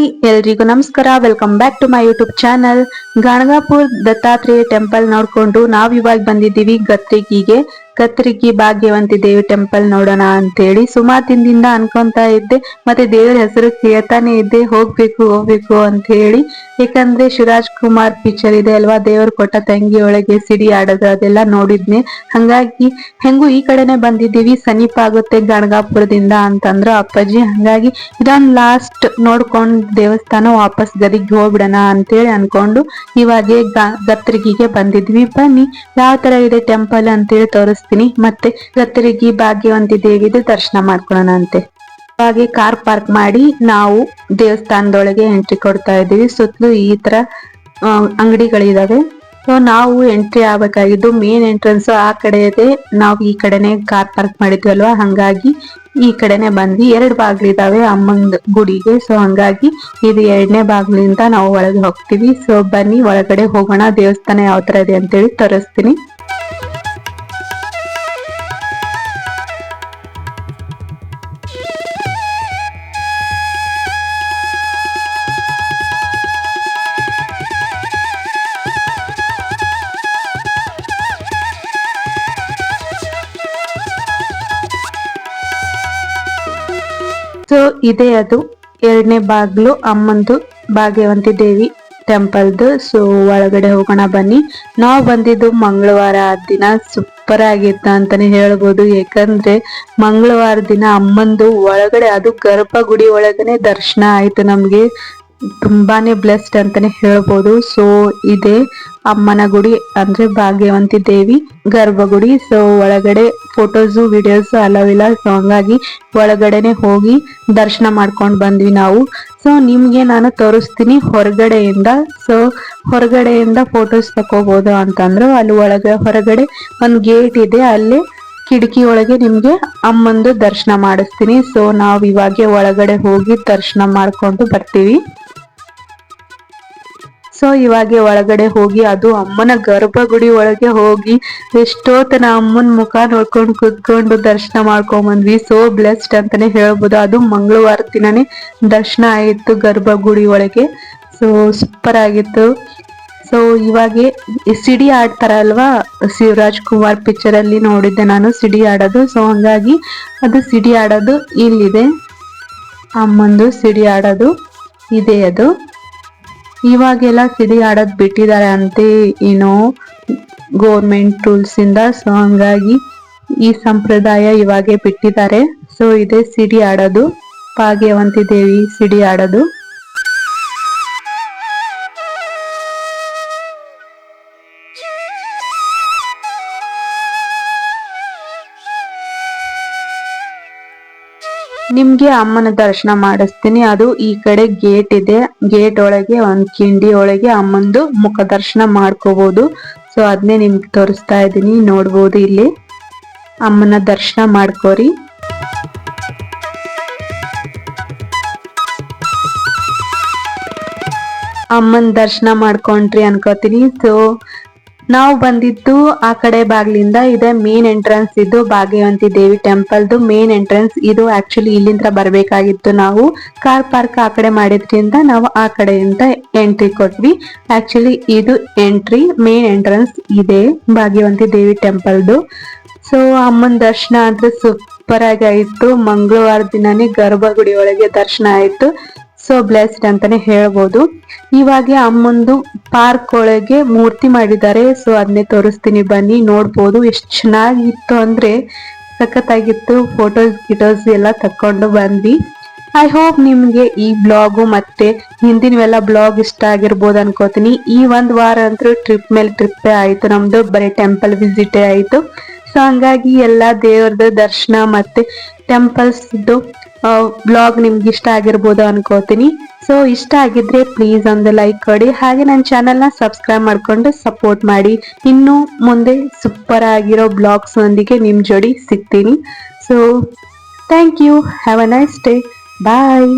Hi, ಎಲ್ರಿಗೂ ನಮಸ್ಕಾರ. Welcome back to my YouTube channel Ganagapur Dattatreya temple ನೋಡ್ಕೊಂಡು ನಾವ್ ಇವಾಗ ಬಂದಿದ್ದೀವಿ ಗತ್ರಿಗಿಗೆ. ಗತ್ರಿಗಿ ಭಾಗ್ಯವಂತಿ ದೇವಿ ಟೆಂಪಲ್ ನೋಡೋಣ ಅಂತೇಳಿ ಸುಮಾರು ದಿನದಿಂದ ಅನ್ಕೊಂತ ಇದ್ದೆ. ಮತ್ತೆ ದೇವರ ಹೆಸರು ಕೇಳ್ತಾನೆ ಇದ್ದೆ. ಹೋಗ್ಬೇಕು ಹೋಗ್ಬೇಕು ಅಂತ ಹೇಳಿ ಯಾಕಂದ್ರೆ ಶಿವರಾಜ್ ಕುಮಾರ್ ಪಿಕ್ಚರ್ ಇದೆ ಅಲ್ವಾ? ದೇವ್ರ ಕೊಟ್ಟ ತಂಗಿ ಒಳಗೆ ಸಿಡಿ ಆಡೋದು ಅದೆಲ್ಲ ನೋಡಿದ್ನಿ. ಹಂಗಾಗಿ ಹೆಂಗು ಈ ಕಡೆನೆ ಬಂದಿದ್ದೀವಿ. ಸಮೀಪ ಆಗುತ್ತೆ ಗಣಗಾಪುರದಿಂದ ಅಂತಂದ್ರು ಅಪ್ಪಾಜಿ. ಹಂಗಾಗಿ ಇದೊಂದ್ ಲಾಸ್ಟ್ ನೋಡ್ಕೊಂಡ್ ದೇವಸ್ಥಾನ ವಾಪಸ್ ಗದಿಗೆ ಹೋಗ್ಬಿಡೋಣ ಅಂತೇಳಿ ಅನ್ಕೊಂಡು ಇವಾಗೆ ಗತ್ರಿಗಿಗೆ ಬಂದಿದ್ವಿ. ಬನ್ನಿ, ಯಾವ ತರ ಇದೆ ಟೆಂಪಲ್ ಅಂತೇಳಿ ತೋರಿಸ್ತೀನಿ ಮತ್ತೆ ಗತ್ತರಿಗಿ ಭಾಗ್ಯವಂತಿ ದೇವಿದು ದರ್ಶನ ಮಾಡ್ಕೊಳ್ಳೋಣ ಅಂತೆ ಹಾಗೆ ಕಾರ್ ಪಾರ್ಕ್ ಮಾಡಿ ನಾವು ದೇವಸ್ಥಾನದೊಳಗೆ ಎಂಟ್ರಿ ಕೊಡ್ತಾ ಇದ್ದೀವಿ. ಸುತ್ತಲೂ ಈ ತರ ಅಂಗಡಿಗಳಿದಾವೆ. ಸೊ ನಾವು ಎಂಟ್ರಿ ಆಗ್ಬೇಕಾಗಿದ್ದು ಮೇನ್ ಎಂಟ್ರೆನ್ಸ್ ಆ ಕಡೆ ಇದೆ ನಾವು ಈ ಕಡೆನೆ ಕಾರ್ ಪಾರ್ಕ್ ಮಾಡಿದ್ವಲ್ವಾ? ಹಂಗಾಗಿ ಈ ಕಡೆನೆ ಬಂದ್ವಿ ಎರಡು ಬಾಗ್ಲಿದಾವೆ ಅಮ್ಮನ್ ಗುಡಿಗೆ. ಸೊ ಹಂಗಾಗಿ ಇದು ಎರಡನೇ ಬಾಗ್ಲಿಂದ ನಾವು ಒಳಗೆ ಹೋಗ್ತೀವಿ. ಸೊ ಬನ್ನಿ, ಒಳಗಡೆ ಹೋಗೋಣ. ದೇವಸ್ಥಾನ ಯಾವ ತರ ಇದೆ ಅಂತೇಳಿ ತೋರಿಸ್ತೀನಿ. ಸೊ, ಇದೆ ಅದು. ಎರಡನೇ ಬಾಗ್ಲು ಅಮ್ಮಂದು ಭಾಗ್ಯವಂತಿ ದೇವಿ ಟೆಂಪಲ್ದು. ಸೊ, ಒಳಗಡೆ ಹೋಗೋಣ ಬನ್ನಿ. ನಾವು ಬಂದಿದ್ದು ಮಂಗಳವಾರ ದಿನ. ಸೂಪರ್ ಆಗಿತ್ತ ಅಂತಾನೆ ಹೇಳ್ಬೋದು. ಯಾಕಂದ್ರೆ ಮಂಗಳವಾರ ದಿನ ಅಮ್ಮಂದು ಒಳಗಡೆ, ಅದು ಗರ್ಭಗುಡಿ ಒಳಗನೆ ದರ್ಶನ ಆಯ್ತು ನಮ್ಗೆ. ತುಂಬಾನೇ ಬ್ಲೆಸ್ಡ್ ಅಂತಾನೆ ಹೇಳ್ಬೋದು. ಸೊ ಇದೆ ಅಮ್ಮನ ಗುಡಿ ಅಂದ್ರೆ ಭಾಗ್ಯವಂತಿ ದೇವಿ ಗರ್ಭಗುಡಿ. ಸೊ ಒಳಗಡೆ ಫೋಟೋಸು ವಿಡಿಯೋಸ್ ಅಲವಿಲ್ಲ ಸೊ ಹಂಗಾಗಿ ಒಳಗಡೆನೆ ಹೋಗಿ ದರ್ಶನ ಮಾಡ್ಕೊಂಡ್ ಬಂದ್ವಿ ನಾವು. ಸೊ ನಿಮ್ಗೆ ನಾನು ತೋರಿಸ್ತೀನಿ ಹೊರಗಡೆಯಿಂದ. ಸೊ ಹೊರಗಡೆಯಿಂದ ಫೋಟೋಸ್ ತಕೋಬಹುದು ಅಂತಂದ್ರು. ಅಲ್ಲಿ ಒಳಗೆ, ಹೊರಗಡೆ ಒಂದ್ ಗೇಟ್ ಇದೆ. ಅಲ್ಲಿ ಕಿಟಕಿ ಒಳಗೆ ನಿಮ್ಗೆ ಅಮ್ಮಂದು ದರ್ಶನ ಮಾಡಿಸ್ತೀನಿ. ಸೊ ನಾವ್ ಇವಾಗೆ ಒಳಗಡೆ ಹೋಗಿ ದರ್ಶನ ಮಾಡ್ಕೊಂಡು ಬರ್ತೀವಿ. ಸೊ ಇವಾಗೆ ಒಳಗಡೆ ಹೋಗಿ, ಅದು ಅಮ್ಮನ ಗರ್ಭಗುಡಿ ಒಳಗೆ ಹೋಗಿ ಎಷ್ಟೋತನ ಅಮ್ಮನ ಮುಖ ನೋಡ್ಕೊಂಡು ಕುತ್ಕೊಂಡು ದರ್ಶನ ಮಾಡ್ಕೊಂಡ್ಬಂದ್ವಿ ಸೋ ಬ್ಲೆಸ್ಡ್ ಅಂತಾನೆ ಹೇಳ್ಬೋದು. ಅದು ಮಂಗಳವಾರ ದಿನನೇ ದರ್ಶನ ಆಯಿತು ಗರ್ಭಗುಡಿ ಒಳಗೆ. ಸೊ ಸೂಪರ್ ಆಗಿತ್ತು. ಸೊ ಇವಾಗೆ ಸಿಡಿ ಆಡ್ತಾರ ಅಲ್ವಾ ಶಿವರಾಜ್ ಕುಮಾರ್ ಪಿಕ್ಚರ್ ಅಲ್ಲಿ ನೋಡಿದ್ದೆ ನಾನು, ಸಿಡಿ ಆಡೋದು. ಸೊ ಹಂಗಾಗಿ ಅದು ಸಿಡಿ ಆಡೋದು ಇಲ್ಲಿದೆ. ಅಮ್ಮಂದು ಸಿಡಿ ಆಡೋದು, ಇದೆ ಅದು. ಇವಾಗೆಲ್ಲ ಸಿಡಿ ಆಡೋದ್ ಬಿಟ್ಟಿದ್ದಾರೆ ಅಂತೆ ಏನೋ ಗೋರ್ಮೆಂಟ್ ರೂಲ್ಸ್ ಇಂದ. ಸೊ ಹಂಗಾಗಿ ಈ ಸಂಪ್ರದಾಯ ಇವಾಗೆ ಬಿಟ್ಟಿದ್ದಾರೆ. ಸೊ ಇದೆ ಸಿಡಿ ಆಡೋದು. ಭಾಗ್ಯವಂತಿ ದೇವಿ ಸಿಡಿ ಆಡೋದು. ನಿಮ್ಗೆ ಅಮ್ಮನ ದರ್ಶನ ಮಾಡಿಸ್ತೀನಿ. ಅದು ಈ ಕಡೆ ಗೇಟ್ ಇದೆ. ಗೇಟ್ ಒಳಗೆ ಒಂದ್ ಕಿಂಡಿ ಒಳಗೆ ಅಮ್ಮಂದು ಮುಖ ದರ್ಶನ ಮಾಡ್ಕೋಬಹುದು ಸೊ ಅದನ್ನೇ ನಿಮ್ಗೆ ತೋರಿಸ್ತಾ ಇದ್ದೀನಿ. ನೋಡ್ಬೋದು ಇಲ್ಲಿ. ಅಮ್ಮನ ದರ್ಶನ ಮಾಡ್ಕೋರಿ. ಅಮ್ಮನ ದರ್ಶನ ಮಾಡ್ಕೊಂಡ್ರಿ ಅನ್ಕೋತೀನಿ. ಸೊ ನಾವು ಬಂದಿದ್ದು ಆ ಕಡೆ ಬಾಗ್ಲಿಂದ ಇದೆ ಮೇನ್ ಎಂಟ್ರೆನ್ಸ್ ಇದು ಭಾಗ್ಯವಂತಿ ದೇವಿ ಟೆಂಪಲ್ದು ಮೇನ್ ಎಂಟ್ರೆನ್ಸ್ ಇದು ಆಕ್ಚುಲಿ ಇಲ್ಲಿಂದ ಬರಬೇಕಾಗಿತ್ತು ನಾವು. ಕಾರ್ ಪಾರ್ಕ್ ಆ ಕಡೆ ಮಾಡಿದ್ರಿಂದ ನಾವು ಆ ಕಡೆಯಿಂದ ಎಂಟ್ರಿ ಕೊಟ್ವಿ. ಆಕ್ಚುಲಿ ಇದು ಎಂಟ್ರಿ ಮೇನ್ ಎಂಟ್ರೆನ್ಸ್ ಇದೆ ಭಾಗ್ಯವಂತಿ ದೇವಿ ಟೆಂಪಲ್ದು ಸೊ ಅಮ್ಮನ ದರ್ಶನ ಅಂದ್ರೆ ಸೂಪರ್ ಆಗಿ ಆಯ್ತು. ಮಂಗಳವಾರ ದಿನನೇ ಗರ್ಭಗುಡಿ ಒಳಗೆ ದರ್ಶನ ಆಯ್ತು. ಸೊ ಬ್ಲೆಸ್ಡ್ ಅಂತಾನೆ ಹೇಳ್ಬೋದು. ಇವಾಗ ಅಮ್ಮಂದು ಪಾರ್ಕ್ ಒಳಗೆ ಮೂರ್ತಿ ಮಾಡಿದ್ದಾರೆ. ಸೊ ಅದನ್ನೇ ತೋರಿಸ್ತೀನಿ ಬನ್ನಿ, ನೋಡ್ಬೋದು ಎಷ್ಟು ಚೆನ್ನಾಗಿತ್ತು ಅಂದ್ರೆ ಸಖತ್ತಾಗಿತ್ತು. ಫೋಟೋಸ್ ಗಿಟೋಸ್ ಎಲ್ಲ ತಕೊಂಡು ಬಂದು ಐ ಹೋಪ್ ನಿಮ್ಗೆ ಈ ಬ್ಲಾಗು ಮತ್ತೆ ಹಿಂದಿನವೆಲ್ಲ ಬ್ಲಾಗ್ ಇಷ್ಟ ಆಗಿರ್ಬೋದು ಅನ್ಕೋತೀನಿ. ಈ ಒಂದ್ ವಾರ ಅಂತೂ ಟ್ರಿಪ್ ಮೇಲೆ ಟ್ರಿಪ್ ಆಯ್ತು. ನಮ್ದು ಬರೀ ಟೆಂಪಲ್ ವಿಸಿಟೇ ಆಯ್ತು. ಸೊ ಹಂಗಾಗಿ ಎಲ್ಲ ದೇವ್ರದ್ದು ದರ್ಶನ ಮತ್ತೆ ಟೆಂಪಲ್ಸ್ ಬ್ಲಾಗ್ ನಿಮ್ಗೆ ಇಷ್ಟ ಆಗಿರ್ಬೋದು ಅನ್ಕೋತೀನಿ. ಸೊ ಇಷ್ಟ ಆಗಿದ್ರೆ ಪ್ಲೀಸ್ ಒಂದು ಲೈಕ್ ಕೊಡಿ. ಹಾಗೆ ನನ್ನ ಚಾನೆಲ್ನ ಸಬ್ಸ್ಕ್ರೈಬ್ ಮಾಡಿಕೊಂಡು ಸಪೋರ್ಟ್ ಮಾಡಿ. ಇನ್ನು ಮುಂದೆ ಸೂಪರ್ ಆಗಿರೋ ಬ್ಲಾಗ್ಸ್ ನಿಮ್ಮ ನಿಮ್ ಜೋಡಿ ಸಿಗ್ತೀನಿ. So thank you have a nice day bye